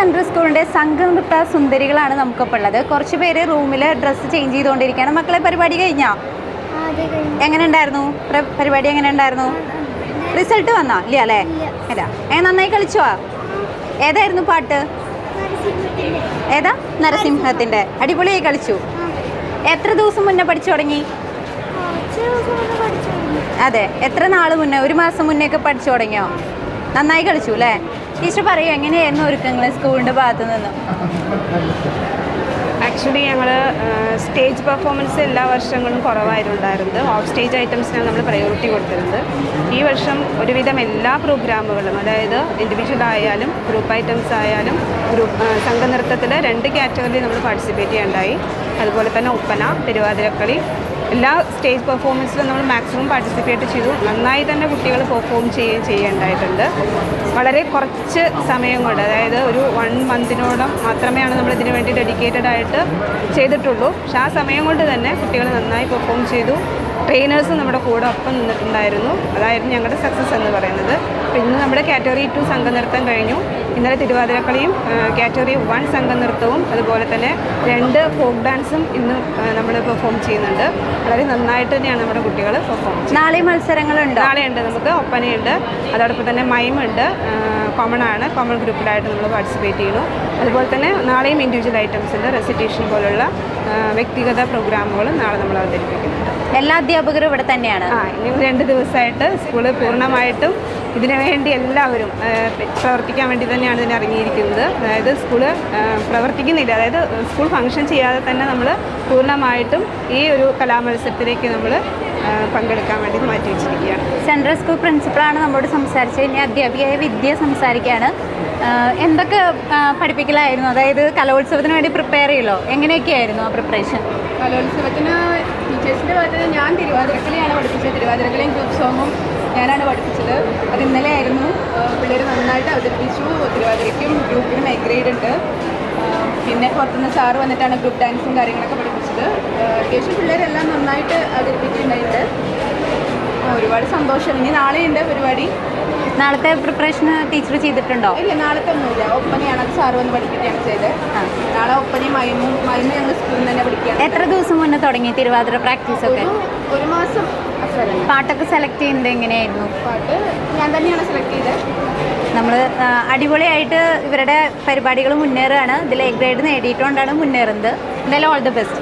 Central സ്കൂളിന്റെ സംഘനൃത്ത സുന്ദരികളാണ് നമുക്കിപ്പോൾ ഉള്ളത്. കുറച്ച് പേര് റൂമിൽ ഡ്രസ്സ് ചേഞ്ച് ചെയ്തുകൊണ്ടിരിക്കുകയാണ്. മക്കളെ പരിപാടി കഴിഞ്ഞു? എങ്ങനെ ഉണ്ടായിരുന്നു പരിപാടി എങ്ങനെ ഉണ്ടായിരുന്നു റിസൾട്ട് വന്നോ? ഇല്ല അല്ലേ? ഇല്ല. ഏ നന്നായി കളിച്ചോ ഏതായിരുന്നു പാട്ട്? ഏതാ? നരസിംഹത്തിന്റെ. അടിപൊളിയായി കളിച്ചു. എത്ര ദിവസം മുന്നേ പഠിച്ചു തുടങ്ങി. അതെ. എത്ര നാൾ മുന്നേ? ഒരു മാസം മുന്നേ ഒക്കെ പഠിച്ചു തുടങ്ങിയോ? നന്നായി കളിച്ചു അല്ലേ? ടീച്ചർ പറയൂ എങ്ങനെയായിരുന്നു ഒരുക്കങ്ങൾ സ്കൂളിന്റെ ഭാഗത്തു നിന്ന് ആക്ച്വലി ഞങ്ങൾ സ്റ്റേജ് പെർഫോമൻസ് എല്ലാ വർഷങ്ങളും കുറവായിരുന്നുണ്ടായിരുന്നത് ഓഫ് സ്റ്റേജ് ഐറ്റംസിനാണ് നമ്മൾ പ്രയോറിറ്റി കൊടുത്തിരുന്നത്. ഈ വർഷം ഒരുവിധം എല്ലാ പ്രോഗ്രാമുകളും അതായത് ഇൻഡിവിജ്വൽ ആയാലും ഗ്രൂപ്പ് ഐറ്റംസ് ആയാലും ഗ്രൂപ്പ് സംഘനൃത്തത്തിൽ രണ്ട് കാറ്റഗറിയിൽ നമ്മൾ പാർട്ടിസിപ്പേറ്റ് ചെയ്യേണ്ടായി അതുപോലെ തന്നെ ഒപ്പന തിരുവാതിരക്കളി എല്ലാ സ്റ്റേജ് പെർഫോമൻസിലും നമ്മൾ മാക്സിമം പാർട്ടിസിപ്പേറ്റ് ചെയ്തു. നന്നായി തന്നെ കുട്ടികൾ പെർഫോം ചെയ്യുകയും ചെയ്യേണ്ടതായിട്ടുണ്ട് വളരെ കുറച്ച് സമയം കൊണ്ട് അതായത് ഒരു വൺ മന്തിനോളം മാത്രമേയാണ് നമ്മൾ ഇതിനു വേണ്ടി ഡെഡിക്കേറ്റഡ് ആയിട്ട് ചെയ്തിട്ടുള്ളൂ. പക്ഷെ ആ സമയം കൊണ്ട് തന്നെ കുട്ടികൾ നന്നായി പെർഫോം ചെയ്തു. ട്രെയിനേഴ്സ് നമ്മുടെ കൂടെ ഒപ്പം നിന്നിട്ടുണ്ടായിരുന്നു. അതായിരുന്നു ഞങ്ങളുടെ സക്സസ് എന്ന് പറയുന്നത്. അപ്പോൾ ഇന്ന് നമ്മുടെ കാറ്റഗറി ടു സംഘനൃത്തം കഴിഞ്ഞു. ഇന്നലെ തിരുവാതിരക്കളിയും കാറ്റഗറി വൺ സംഘനൃത്തവും അതുപോലെ തന്നെ രണ്ട് ഫോക്ക് ഡാൻസും ഇന്ന് നമ്മൾ പെർഫോം ചെയ്യുന്നുണ്ട്. വളരെ നന്നായിട്ട് തന്നെയാണ് നമ്മുടെ കുട്ടികൾ പെർഫോം നാളെ മത്സരങ്ങളുണ്ട്? നാളെയുണ്ട് നമുക്ക് ഒപ്പനയുണ്ട്. അതോടൊപ്പം തന്നെ മൈമുണ്ട്. കോമൺ ആണ്. കോമൺ ഗ്രൂപ്പിലായിട്ട് നമ്മൾ പാർട്ടിസിപ്പേറ്റ് ചെയ്യുന്നു. അതുപോലെ തന്നെ നാളെയും ഇൻഡിവിജ്വൽ ഐറ്റംസിന്റെ റെസിറ്റേഷൻ പോലുള്ള വ്യക്തിഗത പ്രോഗ്രാമുകളും നാളെ നമ്മൾ അവതരിപ്പിക്കുന്നുണ്ട്. എല്ലാ അധ്യാപകരും ഇവിടെ തന്നെയാണ്? ആ ഇനി രണ്ട് ദിവസമായിട്ട് സ്കൂൾ പൂർണമായിട്ടും ഇതിനു വേണ്ടി എല്ലാവരും പ്രവർത്തിക്കാൻ വേണ്ടി തന്നെയാണ് ഇതിന് ഇറങ്ങിയിരിക്കുന്നത്. അതായത് സ്കൂൾ പ്രവർത്തിക്കുന്നില്ല. അതായത് സ്കൂൾ ഫംഗ്ഷൻ ചെയ്യാതെ തന്നെ നമ്മൾ പൂർണമായിട്ടും ഈ ഒരു കലാമത്സരത്തിലേക്ക് നമ്മൾ പങ്കെടുക്കാൻ വേണ്ടി മാറ്റി വെച്ചിരിക്കുകയാണ്. സെൻട്രൽ സ്കൂൾ പ്രിൻസിപ്പളാണ് നമ്മോട് സംസാരിച്ചത്. ഇനി അധ്യാപികയായ വിദ്യ സംസാരിക്കുകയാണ് എന്തൊക്കെ പഠിപ്പിക്കലായിരുന്നു? അതായത് കലോത്സവത്തിന് വേണ്ടി പ്രിപ്പയർ ചെയ്യലോ? എങ്ങനെയൊക്കെയായിരുന്നു ആ പ്രിപ്പറേഷൻ കലോത്സവത്തിന് ടീച്ചേഴ്സിന്റെ ഭാഗത്ത് ഞാൻ തിരുവാതിരക്കളിയാണ് പഠിപ്പിച്ചത്. തിരുവാതിരക്കളിയും ഗ്രൂപ്പ് സോങ്ങും ഞാനാണ് പഠിപ്പിച്ചത്. അത് ഇന്നലെ ആയിരുന്നു. പിള്ളേർ നന്നായിട്ട് അവതരിപ്പിച്ചു. തിരുവാതിരയ്ക്കും ഗ്രൂപ്പിനും എ ഗ്രേഡ് ഉണ്ട് പിന്നെ പുറത്തുനിന്ന് സാറ് വന്നിട്ടാണ് ഗ്രൂപ്പ് ഡാൻസും കാര്യങ്ങളൊക്കെ പഠിപ്പിച്ചത്. അത്യാവശ്യം പിള്ളേരെല്ലാം നന്നായിട്ട് അവതരിപ്പിക്കുന്നുണ്ടായിട്ട് ഒരുപാട് സന്തോഷം. ഇനി നാളെ ഉണ്ട് പരിപാടി? നാളത്തെ പ്രിപ്പറേഷൻ ടീച്ചർ ചെയ്തിട്ടുണ്ടോ? ഇല്ല നാളത്തെ ഒന്നുമില്ല ഒപ്പനയാണ്. അത് സാറ് വന്ന് പഠിപ്പിക്കുകയാണ് ചെയ്തത്. നാളെ ഒപ്പനയും മൈമും മൈമും ഞങ്ങൾ സ്കൂളിൽ തന്നെ പഠിക്കുകയാണ്. എത്ര ദിവസം മുന്നേ തുടങ്ങി തിരുവാതിര പ്രാക്ടീസ് ഒക്കെ? ഒരു മാസം. പാട്ടൊക്കെ സെലക്ട് ചെയ്യുന്നത് എങ്ങനെയായിരുന്നു? പാട്ട് ഞാൻ തന്നെയാണ് സെലക്ട് ചെയ്തത്. നമ്മൾ അടിപൊളിയായിട്ട് ഇവരുടെ പരിപാടികൾ മുന്നേറുകയാണ്. ഇതിൽ എ ഗ്രേഡ് നേടിയിട്ടുകൊണ്ടാണ് മുന്നേറുന്നത്. എന്തായാലും ഓൾ ദി ബെസ്റ്റ്